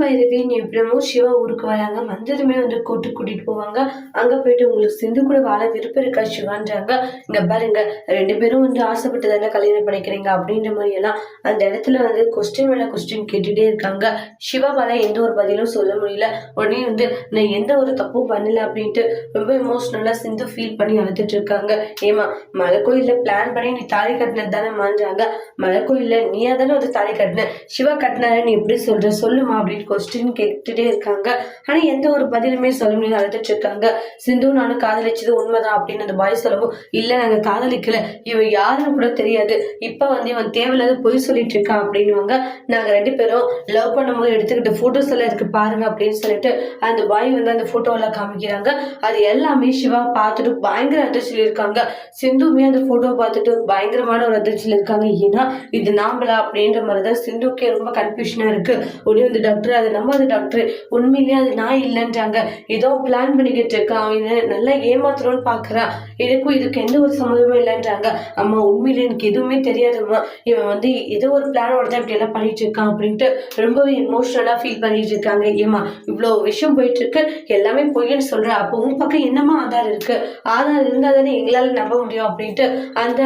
பைரவி நீ எப்படிமோ சிவா ஊருக்கு வராங்க. வந்ததுமே வந்து கூட்டு கூட்டிட்டு போவாங்க. அங்க போயிட்டு உங்களுக்கு சிந்து கூட வாழ விருப்பம் இருக்கா சிவான்றாங்க. இங்க பாருங்க ரெண்டு பேரும் வந்து ஆசைப்பட்டு தானே கல்யாணம் பண்ணிக்கிறீங்க அப்படின்ற மாதிரி எல்லாம் அந்த இடத்துல வந்து கொஸ்டின் மேல கொஸ்டின் கேட்டுட்டே இருக்காங்க. சிவாவால எந்த ஒரு பதிலும் சொல்ல முடியல. உடனே வந்து நான் எந்த ஒரு தப்பும் பண்ணல அப்படின்ட்டு ரொம்ப எமோஷனலா சிந்து ஃபீல் பண்ணி அழுதுட்டு இருக்காங்க. ஏமா மலை கோயில்ல பிளான் பண்ணி நீ தாலி கட்டினது தானே மாஞ்சாங்க மலை கோயில்ல நீயா தானே ஒரு தாலி கட்டின? சிவா கட்டினாரு நீ எப்படி சொல்ற? சொல்லுமா அப்படின்னு கொஸ்டின் கேட்டுட்டே இருக்காங்க. ஆனா எந்த ஒரு பதிலுமே சொல்ல முடியாது. அழுதுட்டு இருக்காங்க சிந்து நானும் காதலிச்சது உண்மைதான் அப்படின்னு அந்த பாய் சொல்லவும் இல்ல நாங்க காதலிக்கல. இவன் யாருன்னு கூட தெரியாது. இப்ப வந்து இவன் தேவையில்லாத பொய் சொல்லிட்டு இருக்கான் அப்படின்னுவாங்க. நாங்க ரெண்டு பேரும் லவ் பண்ணும்போது எடுத்துக்கிட்ட போட்டோஸ் எல்லாம் இருக்கு பாருங்க அப்படின்னு சொல்லிட்டு அந்த பாய் வந்து அந்த ஃபோட்டோவெல்லாம் காமிக்கிறாங்க. அது எல்லாமே சிவா பார்த்துட்டு பயங்கர அதிர்ச்சியில் இருக்காங்க. சிந்துமே அந்த போட்டோ பார்த்துட்டு பயங்கரமான ஒரு அதிர்ச்சியில் இருக்காங்க. ஏன்னா இது நாம்பளா அப்படின்ற மாதிரி தான் சிந்துக்கே ரொம்ப கன்ஃபியூஷனா இருக்கு. உடனே வந்து டாக்டர் அது நம்பாத டாக்டர் உண்மையிலேயே அது நான் இல்லைன்றாங்க. ஏதோ பிளான் பண்ணிக்கிட்டு இருக்கான் அவன் நல்லா ஏமாத்துறோன்னு பாக்குறான் எனக்கும் இதுக்கு எந்த ஒரு சம்மந்தமும் இல்லைன்றாங்க. அம்மா உண்மையிலே எனக்கு எதுவுமே தெரியாதும்மா இவன் வந்து ஏதோ ஒரு பிளானோட தான் இப்படி எல்லாம் பண்ணிட்டு இருக்கான் அப்படின்ட்டு ரொம்பவே எமோஷனலா ஃபீல் பண்ணிட்டு இருக்காங்க. ஏமா இவ்வளோ விஷயம் போயிட்டு இருக்கு. எல்லாமே பொய்ன்னு சொல்ற. அப்போ உன் பக்கம் என்னமா ஆதார் இருக்கு? ஆதார் இருந்தா தானே எங்களால நம்ப முடியும் அப்படின்ட்டு அந்த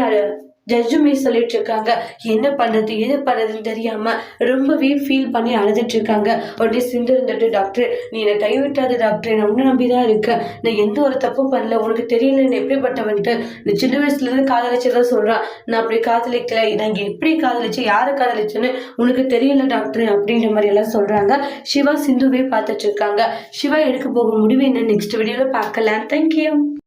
ஜட்ஜுமே சொல்லிட்டு இருக்காங்க. என்ன பண்றது எது பண்றதுன்னு தெரியாம ரொம்பவே ஃபீல் பண்ணி அழுதுட்டு இருக்காங்க. உடனே சிந்து இருந்துட்டு டாக்டர் நீ என்னை கைவிட்டாத டாக்டர் நான் உன்னை நம்பிதான் இருக்கேன். நான் எந்த ஒரு தப்பும் பண்ணல. உனக்கு தெரியல நான் எப்படிப்பட்டவன்ட்டு நான் சின்ன வயசுல இருந்து காதலிச்சதான் சொல்றான். நான் அப்படி காதலிக்கல. நான் எப்படி காதலிச்சு யாரை காதலிச்சேன்னு உனக்கு தெரியல டாக்டர் அப்படின்ற மாதிரி எல்லாம் சொல்றாங்க. சிவா சிந்துவே பார்த்துட்டு இருக்காங்க. சிவா எடுக்க போகும்? முடிவு என்ன? நெக்ஸ்ட் வீடியோல பார்க்கலாம். தேங்க்யூ